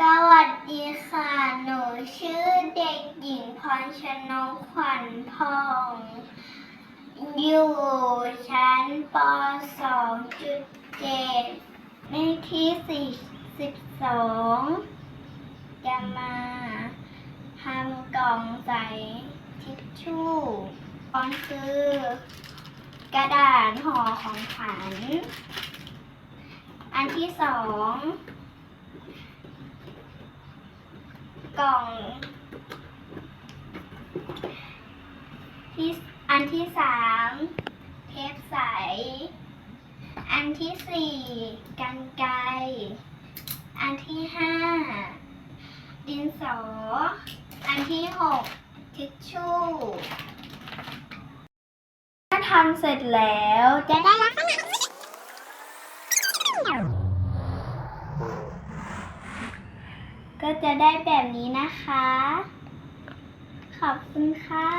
สวัสดีค่ะ หนูชื่อเด็กหญิงพรชนกขวัญพอง อยู่ชั้นป .2.7 ในที่ 42 จะมาทำกล่องใส่ทิชชู่ก่อนคือกระดาษห่อของขวัญอันที่สอง กล่อง ที่อันที่สามเทปใส อันที่สี่กันไกอันที่ห้าดินสอ อันที่หกทิชชู่ถ้าทำเสร็จแล้วจะได้ลักษณะ ก็จะได้แบบนี้นะคะ ขอบคุณค่ะ